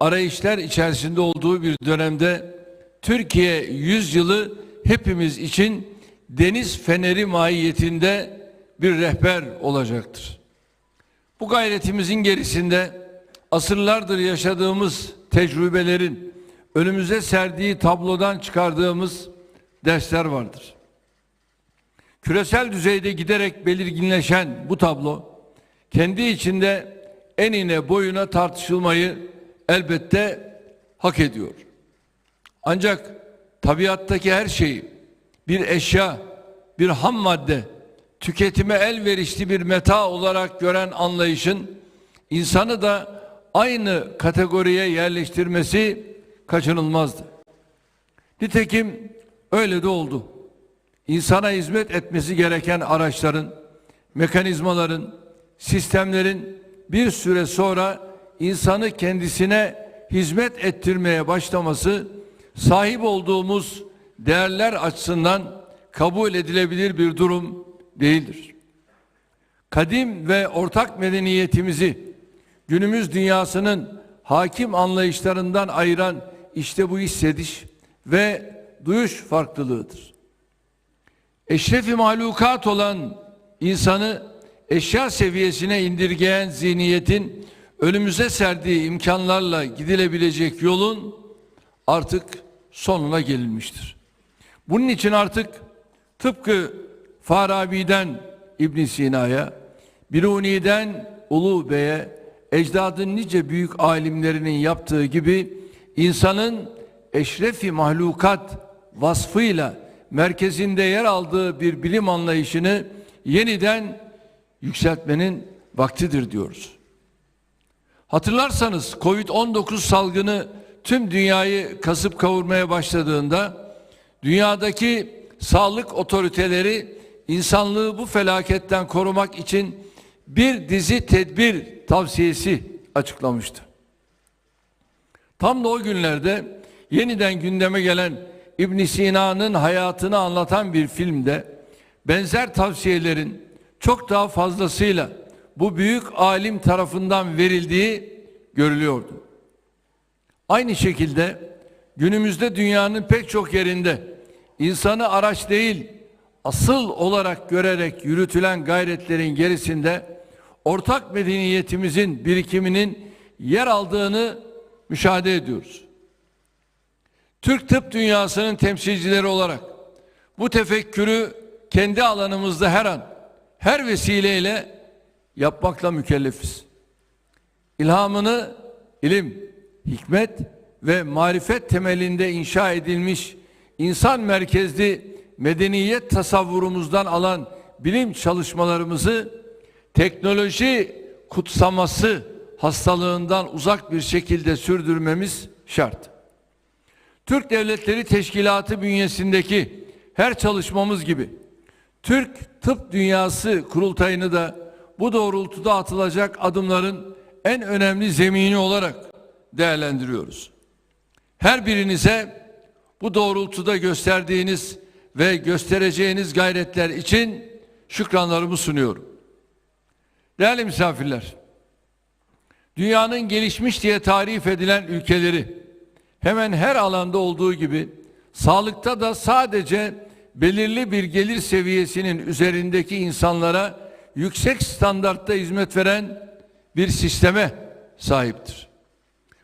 arayışlar içerisinde olduğu bir dönemde Türkiye yüzyılı hepimiz için deniz feneri mahiyetinde bir rehber olacaktır. Bu gayretimizin gerisinde asırlardır yaşadığımız tecrübelerin önümüze serdiği tablodan çıkardığımız dersler vardır. Küresel düzeyde giderek belirginleşen bu tablo kendi içinde enine boyuna tartışılmayı elbette hak ediyor. Ancak tabiattaki her şeyi bir eşya, bir ham madde, tüketime elverişli bir meta olarak gören anlayışın insanı da aynı kategoriye yerleştirmesi kaçınılmazdı. Nitekim öyle de oldu. İnsana hizmet etmesi gereken araçların, mekanizmaların, sistemlerin bir süre sonra insanı kendisine hizmet ettirmeye başlaması sahip olduğumuz değerler açısından kabul edilebilir bir durum değildir. Kadim ve ortak medeniyetimizi günümüz dünyasının hakim anlayışlarından ayıran işte bu hissediş ve duyuş farklılığıdır. Eşrefi mahlukat olan insanı eşya seviyesine indirgeyen zihniyetin önümüze serdiği imkanlarla gidilebilecek yolun artık sonuna gelinmiştir. Bunun için artık tıpkı Farabi'den İbn Sina'ya, Biruni'den Ulu Bey'e, ecdadın nice büyük alimlerinin yaptığı gibi insanın eşrefi mahlukat vasfıyla merkezinde yer aldığı bir bilim anlayışını yeniden yükseltmenin vaktidir diyoruz. Hatırlarsanız Covid-19 salgını tüm dünyayı kasıp kavurmaya başladığında dünyadaki sağlık otoriteleri insanlığı bu felaketten korumak için bir dizi tedbir tavsiyesi açıklamıştı. Tam da o günlerde yeniden gündeme gelen İbn Sina'nın hayatını anlatan bir filmde benzer tavsiyelerin çok daha fazlasıyla bu büyük alim tarafından verildiği görülüyordu. Aynı şekilde günümüzde dünyanın pek çok yerinde insanı araç değil asıl olarak görerek yürütülen gayretlerin gerisinde ortak medeniyetimizin birikiminin yer aldığını müşahede ediyoruz. Türk tıp dünyasının temsilcileri olarak bu tefekkürü kendi alanımızda her an, her vesileyle yapmakla mükellefiz. İlhamını ilim, hikmet ve marifet temelinde inşa edilmiş insan merkezli medeniyet tasavvurumuzdan alan bilim çalışmalarımızı teknoloji kutsaması hastalığından uzak bir şekilde sürdürmemiz şart. Türk Devletleri Teşkilatı bünyesindeki her çalışmamız gibi Türk Tıp Dünyası kurultayını da bu doğrultuda atılacak adımların en önemli zemini olarak değerlendiriyoruz. Her birinize bu doğrultuda gösterdiğiniz ve göstereceğiniz gayretler için şükranlarımı sunuyorum. Değerli misafirler, dünyanın gelişmiş diye tarif edilen ülkeleri hemen her alanda olduğu gibi sağlıkta da sadece belirli bir gelir seviyesinin üzerindeki insanlara yüksek standartta hizmet veren bir sisteme sahiptir.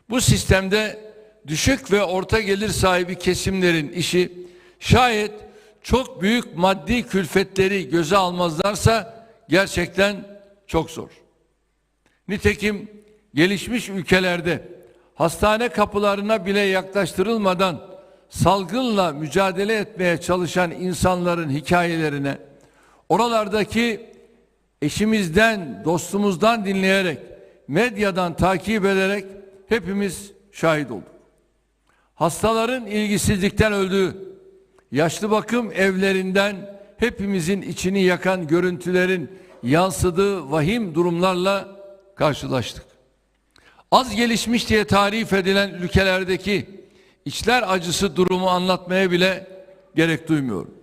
Bu sistemde düşük ve orta gelir sahibi kesimlerin işi şayet çok büyük maddi külfetleri göze almazlarsa gerçekten çok zor. Nitekim gelişmiş ülkelerde hastane kapılarına bile yaklaştırılmadan salgınla mücadele etmeye çalışan insanların hikayelerine oralardaki eşimizden, dostumuzdan dinleyerek, medyadan takip ederek hepimiz şahit olduk. Hastaların ilgisizlikten öldüğü, yaşlı bakım evlerinden hepimizin içini yakan görüntülerin yansıdığı vahim durumlarla karşılaştık. Az gelişmiş diye tarif edilen ülkelerdeki içler acısı durumu anlatmaya bile gerek duymuyorum.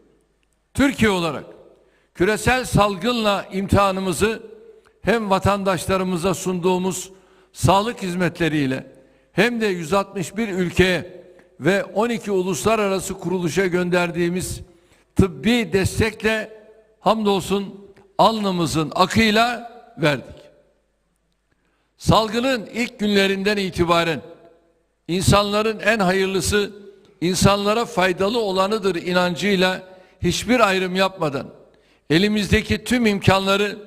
Türkiye olarak küresel salgınla imtihanımızı hem vatandaşlarımıza sunduğumuz sağlık hizmetleriyle hem de 161 ülkeye ve 12 uluslararası kuruluşa gönderdiğimiz tıbbi destekle hamdolsun alnımızın akıyla verdik. Salgının ilk günlerinden itibaren insanların en hayırlısı insanlara faydalı olanıdır inancıyla hiçbir ayrım yapmadan elimizdeki tüm imkanları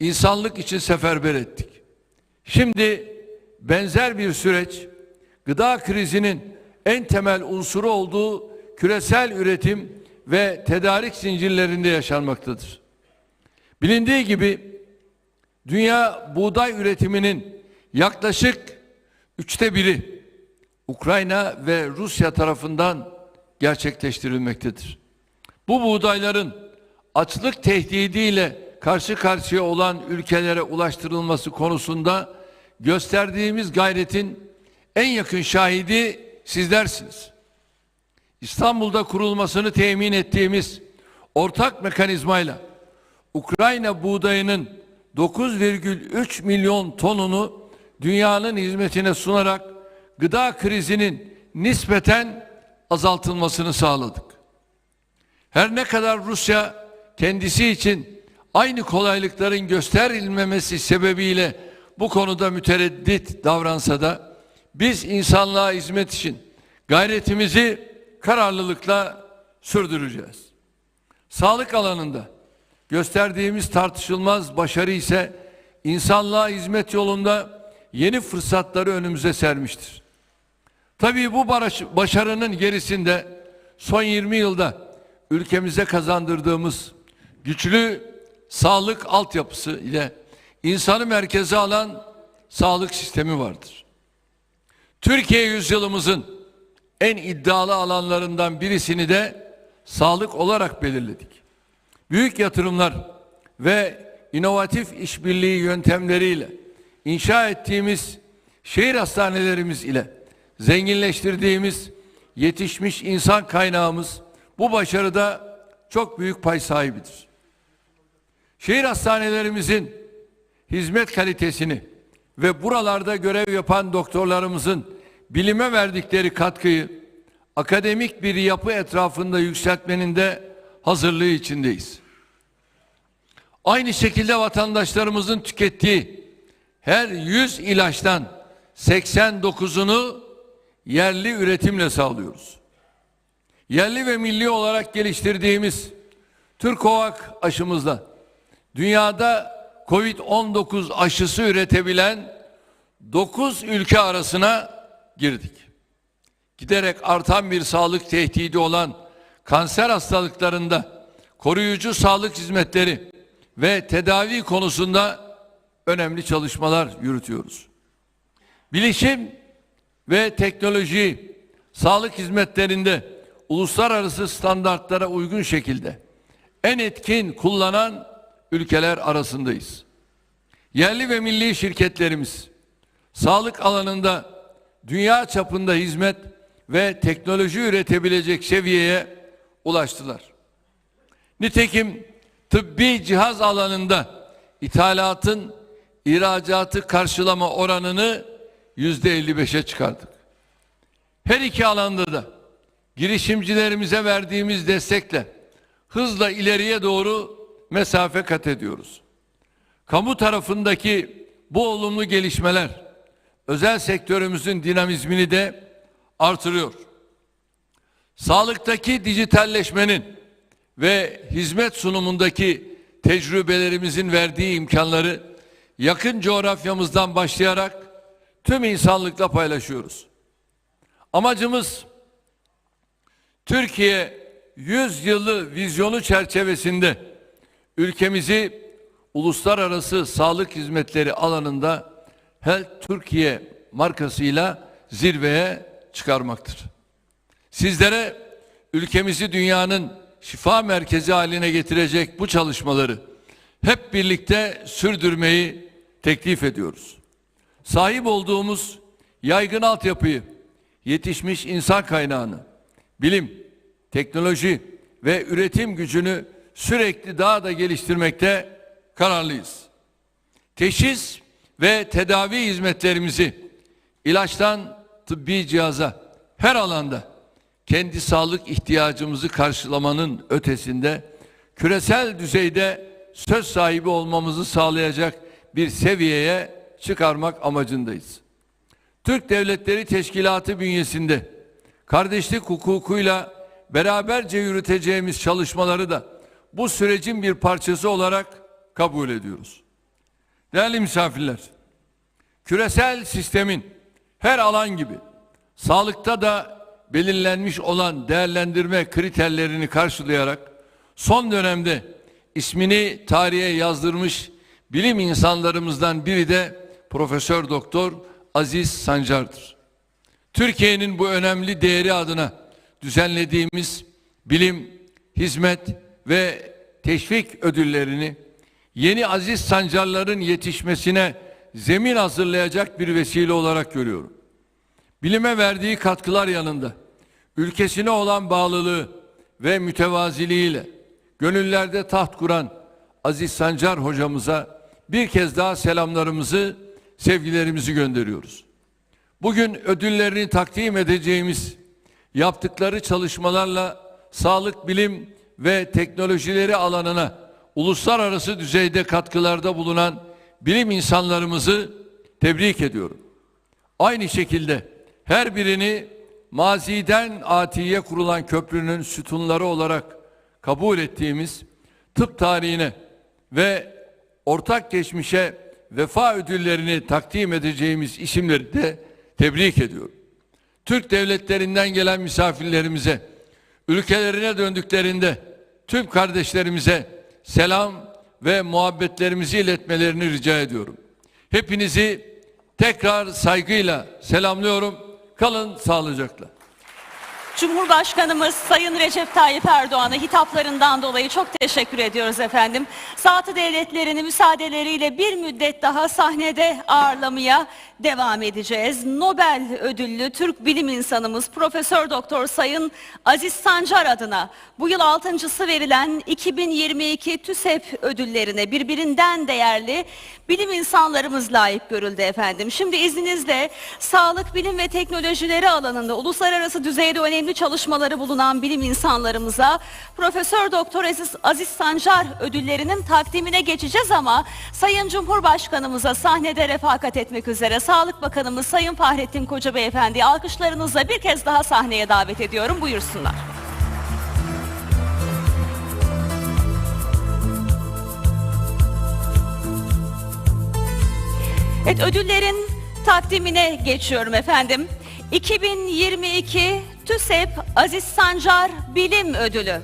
insanlık için seferber ettik. Şimdi benzer bir süreç gıda krizinin en temel unsuru olduğu küresel üretim ve tedarik zincirlerinde yaşanmaktadır. Bilindiği gibi dünya buğday üretiminin yaklaşık üçte biri Ukrayna ve Rusya tarafından gerçekleştirilmektedir. Bu buğdayların açlık tehdidiyle karşı karşıya olan ülkelere ulaştırılması konusunda gösterdiğimiz gayretin en yakın şahidi sizlersiniz. İstanbul'da kurulmasını temin ettiğimiz ortak mekanizmayla Ukrayna buğdayının 9,3 milyon tonunu dünyanın hizmetine sunarak gıda krizinin nispeten azaltılmasını sağladık. Her ne kadar Rusya kendisi için aynı kolaylıkların gösterilmemesi sebebiyle bu konuda mütereddit davransa da biz insanlığa hizmet için gayretimizi kararlılıkla sürdüreceğiz. Sağlık alanında gösterdiğimiz tartışılmaz başarı ise insanlığa hizmet yolunda yeni fırsatları önümüze sermiştir. Tabii bu başarının gerisinde son 20 yılda ülkemize kazandırdığımız güçlü sağlık altyapısı ile insanı merkeze alan sağlık sistemi vardır. Türkiye yüzyılımızın en iddialı alanlarından birisini de sağlık olarak belirledik. Büyük yatırımlar ve inovatif işbirliği yöntemleriyle inşa ettiğimiz şehir hastanelerimiz ile zenginleştirdiğimiz yetişmiş insan kaynağımız bu başarıda çok büyük pay sahibidir. Şehir hastanelerimizin hizmet kalitesini ve buralarda görev yapan doktorlarımızın bilime verdikleri katkıyı akademik bir yapı etrafında yükseltmenin de hazırlığı içindeyiz. Aynı şekilde vatandaşlarımızın tükettiği her 100 ilaçtan 89'unu yerli üretimle sağlıyoruz. Yerli ve milli olarak geliştirdiğimiz Türkovak aşımızla dünyada Covid-19 aşısı üretebilen 9 ülke arasına girdik. Giderek artan bir sağlık tehdidi olan kanser hastalıklarında koruyucu sağlık hizmetleri ve tedavi konusunda önemli çalışmalar yürütüyoruz. Bilişim ve teknoloji sağlık hizmetlerinde uluslararası standartlara uygun şekilde en etkin kullanan ülkeler arasındayız. Yerli ve milli şirketlerimiz sağlık alanında dünya çapında hizmet ve teknoloji üretebilecek seviyeye ulaştılar. Nitekim tıbbi cihaz alanında ithalatın ihracatı karşılama oranını yüzde 55'e çıkardık. Her iki alanda da girişimcilerimize verdiğimiz destekle hızla ileriye doğru mesafe kat ediyoruz. Kamu tarafındaki bu olumlu gelişmeler özel sektörümüzün dinamizmini de artırıyor. Sağlıktaki dijitalleşmenin ve hizmet sunumundaki tecrübelerimizin verdiği imkanları yakın coğrafyamızdan başlayarak tüm insanlıkla paylaşıyoruz. Amacımız Türkiye 100 yılı vizyonu çerçevesinde ülkemizi uluslararası sağlık hizmetleri alanında Health Türkiye markasıyla zirveye çıkarmaktır. Sizlere ülkemizi dünyanın şifa merkezi haline getirecek bu çalışmaları hep birlikte sürdürmeyi teklif ediyoruz. Sahip olduğumuz yaygın altyapıyı, yetişmiş insan kaynağını, bilim, teknoloji ve üretim gücünü sürekli daha da geliştirmekte kararlıyız. Teşhis ve tedavi hizmetlerimizi ilaçtan tıbbi cihaza, her alanda kendi sağlık ihtiyacımızı karşılamanın ötesinde küresel düzeyde söz sahibi olmamızı sağlayacak bir seviyeye çıkarmak amacındayız. Türk Devletleri Teşkilatı bünyesinde kardeşlik hukukuyla beraberce yürüteceğimiz çalışmaları da bu sürecin bir parçası olarak kabul ediyoruz. Değerli misafirler, küresel sistemin her alan gibi sağlıkta da belirlenmiş olan değerlendirme kriterlerini karşılayarak son dönemde ismini tarihe yazdırmış bilim insanlarımızdan biri de Profesör Doktor Aziz Sancar'dır. Türkiye'nin bu önemli değeri adına düzenlediğimiz bilim, hizmet ve teşvik ödüllerini yeni aziz sancarların yetişmesine zemin hazırlayacak bir vesile olarak görüyorum. Bilime verdiği katkılar yanında ülkesine olan bağlılığı ve mütevaziliğiyle gönüllerde taht kuran Aziz Sancar hocamıza bir kez daha selamlarımızı, sevgilerimizi gönderiyoruz. Bugün ödüllerini takdim edeceğimiz yaptıkları çalışmalarla sağlık bilim ve teknolojileri alanına uluslararası düzeyde katkılarda bulunan bilim insanlarımızı tebrik ediyorum. Aynı şekilde her birini maziden atiye kurulan köprünün sütunları olarak kabul ettiğimiz tıp tarihine ve ortak geçmişe vefa ödüllerini takdim edeceğimiz isimleri de tebrik ediyorum. Türk devletlerinden gelen misafirlerimize, ülkelerine döndüklerinde tüm kardeşlerimize selam ve muhabbetlerimizi iletmelerini rica ediyorum. Hepinizi tekrar saygıyla selamlıyorum. Kalın sağlıcakla. Cumhurbaşkanımız Sayın Recep Tayyip Erdoğan'a hitaplarından dolayı çok teşekkür ediyoruz efendim. Saatı devletlerini müsaadeleriyle bir müddet daha sahnede ağırlamaya devam edeceğiz. Nobel ödüllü Türk bilim insanımız Profesör Doktor Sayın Aziz Sancar adına bu yıl altıncısı verilen 2022 TÜSEP ödüllerine birbirinden değerli bilim insanlarımız layık görüldü efendim. Şimdi izninizle sağlık, bilim ve teknolojileri alanında uluslararası düzeyde önemli çalışmaları bulunan bilim insanlarımıza Profesör Doktor Aziz, Aziz Sancar ödüllerinin takdimine geçeceğiz ama Sayın Cumhurbaşkanımıza sahnede refakat etmek üzere Sağlık Bakanımız Sayın Fahrettin Koca Beyefendi alkışlarınızla bir kez daha sahneye davet ediyorum. Buyursunlar. Evet ödüllerin takdimine geçiyorum efendim. 2022 TÜSEP Aziz Sancar Bilim Ödülü.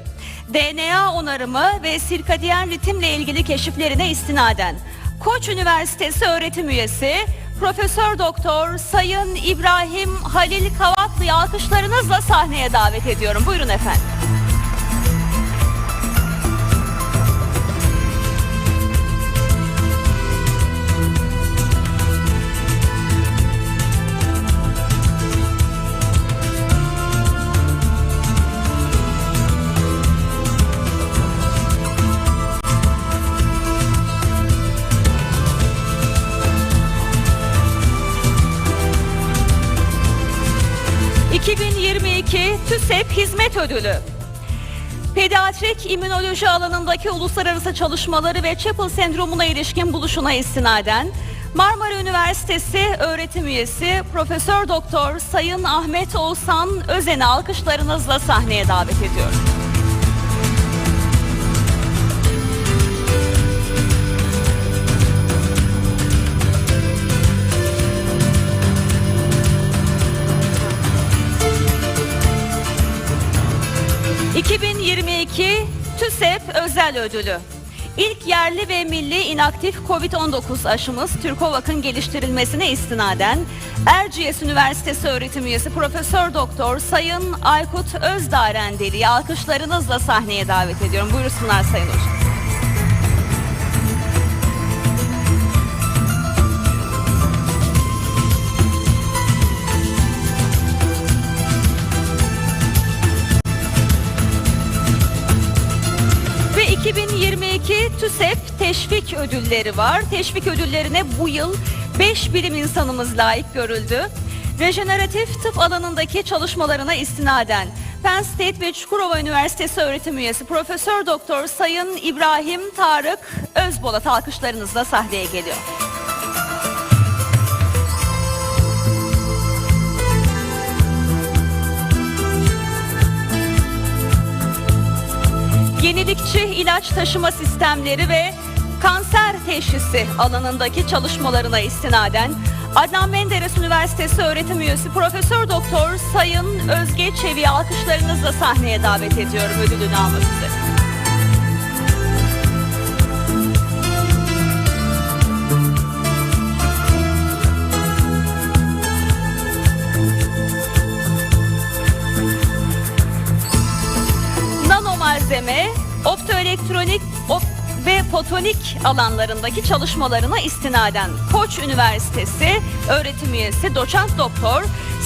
DNA onarımı ve sirkadiyen ritimle ilgili keşiflerine istinaden Koç Üniversitesi öğretim üyesi Profesör Doktor Sayın İbrahim Halil Kavaklı'yı alkışlarınızla sahneye davet ediyorum. Buyurun efendim. ...2022 TÜSEP Hizmet Ödülü. Pediatrik immünoloji alanındaki uluslararası çalışmaları ve Chapel sendromuna ilişkin buluşuna istinaden Marmara Üniversitesi öğretim üyesi Profesör Doktor Sayın Ahmet Oğuzhan Özen'i alkışlarınızla sahneye davet ediyorum. Özel Ödülü. İlk yerli ve milli inaktif COVID-19 aşımız Türkovak'ın geliştirilmesine istinaden Erciyes Üniversitesi öğretim üyesi Profesör Doktor Sayın Aykut Özdarendeli'yi alkışlarınızla sahneye davet ediyorum. Buyursunlar Sayın Hocam. Teşvik ödülleri var. Teşvik ödüllerine bu yıl 5 bilim insanımız layık görüldü. Rejeneratif tıp alanındaki çalışmalarına istinaden Penn State ve Çukurova Üniversitesi öğretim üyesi Profesör Doktor Sayın İbrahim Tarık Özbolat alkışlarınızla sahneye geliyor. Yenilikçi ilaç taşıma sistemleri ve kanser teşhisi alanındaki çalışmalarına istinaden Adnan Menderes Üniversitesi öğretim üyesi Profesör Doktor Sayın Özge Çevik'i alkışlarınızla sahneye davet ediyorum ödülünü almak üzere. malzeme, optoelektronik fotonik alanlarındaki çalışmalarına istinaden Koç Üniversitesi öğretim üyesi doçent doktor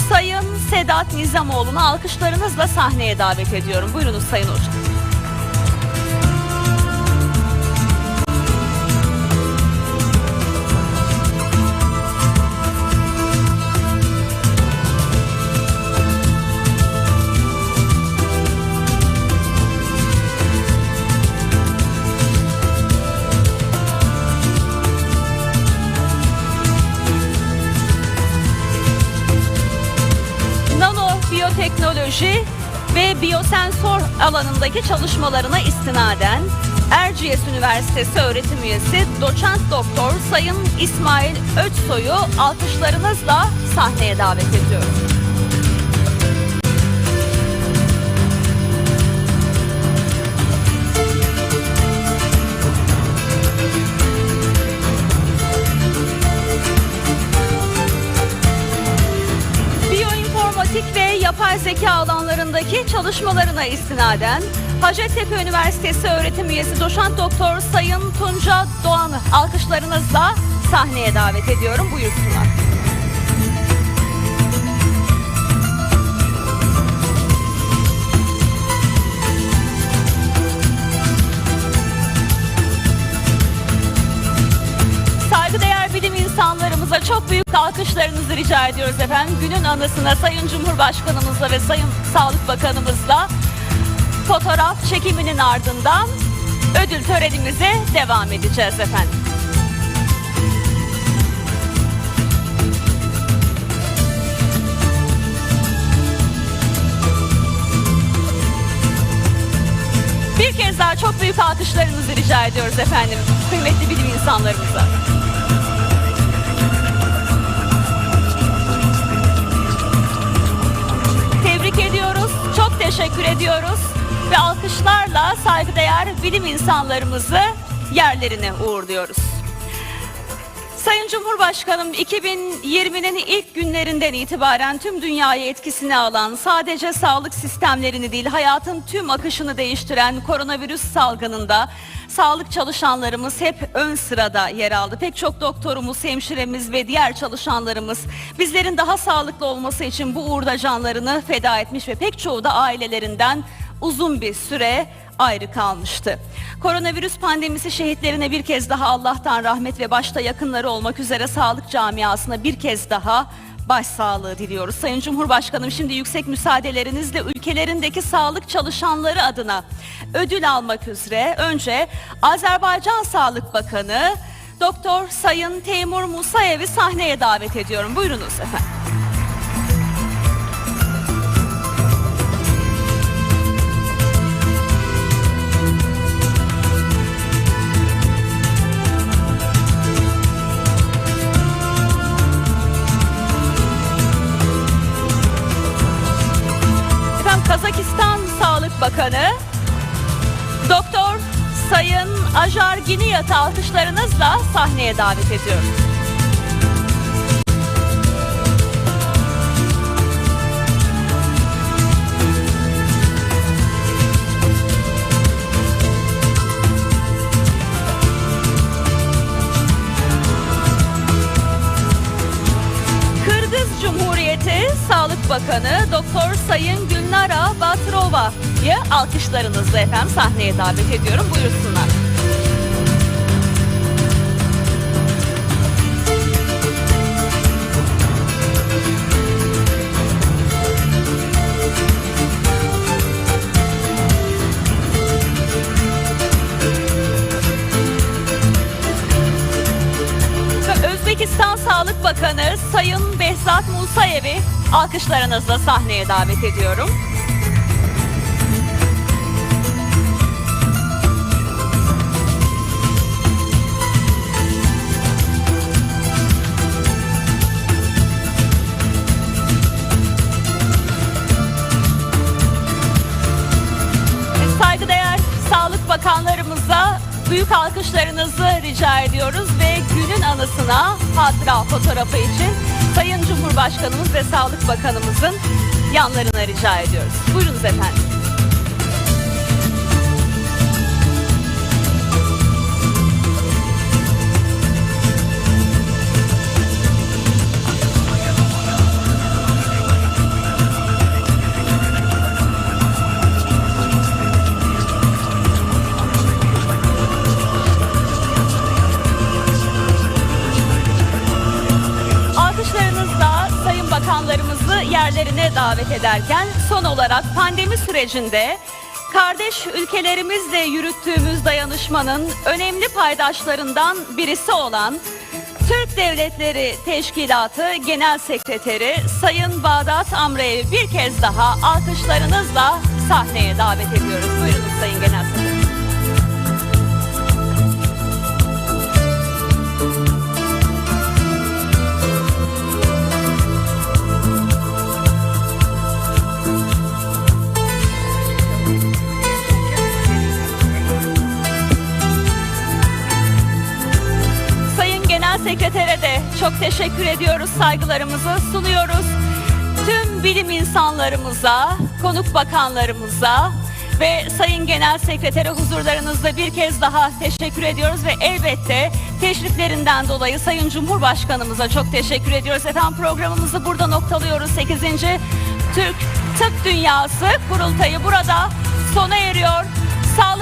Sayın Sedat Nizamoğlu'nu alkışlarınızla sahneye davet ediyorum. Buyurunuz Sayın Hocam. Biyoteknoloji ve biyosensor alanındaki çalışmalarına istinaden Erciyes Üniversitesi öğretim üyesi doçent doktor Sayın İsmail Öçsoy'u alkışlarınızla sahneye davet ediyorum. Alanlarındaki çalışmalarına istinaden Hacettepe Üniversitesi öğretim üyesi doçent doktor Sayın Tunca Doğan'ı alkışlarınızla sahneye davet ediyorum. Buyursunlar. Büyük alkışlarınızı rica ediyoruz efendim. Günün anısına Sayın Cumhurbaşkanımızla ve Sayın Sağlık Bakanımızla fotoğraf çekiminin ardından ödül törenimize devam edeceğiz efendim. Bir kez daha çok büyük alkışlarınızı rica ediyoruz efendim. Kıymetli bilim insanlarımıza. Teşekkür ediyoruz ve alkışlarla saygıdeğer bilim insanlarımızı yerlerine uğurluyoruz. Sayın Cumhurbaşkanım 2020'nin ilk günlerinden itibaren tüm dünyayı etkisine alan sadece sağlık sistemlerini değil hayatın tüm akışını değiştiren koronavirüs salgınında sağlık çalışanlarımız hep ön sırada yer aldı. Pek çok doktorumuz, hemşiremiz ve diğer çalışanlarımız bizlerin daha sağlıklı olması için bu uğurda canlarını feda etmiş ve pek çoğu da ailelerinden uzun bir süre ayrı kalmıştı. Koronavirüs pandemisi şehitlerine bir kez daha Allah'tan rahmet ve başta yakınları olmak üzere sağlık camiasına bir kez daha başsağlığı diliyoruz. Sayın Cumhurbaşkanım şimdi yüksek müsaadelerinizle ülkelerindeki sağlık çalışanları adına ödül almak üzere önce Azerbaycan Sağlık Bakanı Doktor Sayın Teymur Musayev'i sahneye davet ediyorum. Buyurunuz. Efendim Bakanı Doktor Sayın Ajar Giniyat'ı alkışlarınızla sahneye davet ediyorum. Kırgız Cumhuriyeti Sağlık Bakanı Doktor Sayın Gülnara Kaya'yı alkışlarınızla efendim sahneye davet ediyorum. Buyursunlar. Özbekistan Sağlık Bakanı Sayın Behzat Musayevi alkışlarınızla sahneye davet ediyorum. Büyük alkışlarınızı rica ediyoruz ve günün anısına hatıra fotoğrafı için Sayın Cumhurbaşkanımız ve Sağlık Bakanımızın yanlarına rica ediyoruz. Buyurunuz efendim. Davet ederken son olarak pandemi sürecinde kardeş ülkelerimizle yürüttüğümüz dayanışmanın önemli paydaşlarından birisi olan Türk Devletleri Teşkilatı Genel Sekreteri Sayın Bağdat Amre'yi bir kez daha alkışlarınızla sahneye davet ediyoruz. Buyurunuz Sayın Genel Sekreter. Teşekkür ediyoruz, saygılarımızı sunuyoruz. Tüm bilim insanlarımıza, konuk bakanlarımıza ve Sayın Genel Sekretere huzurlarınızda bir kez daha teşekkür ediyoruz ve elbette teşriflerinden dolayı Sayın Cumhurbaşkanımıza çok teşekkür ediyoruz. Efendim programımızı burada noktalıyoruz. 8. Türk Tıp Dünyası kurultayı burada sona eriyor. Sağlık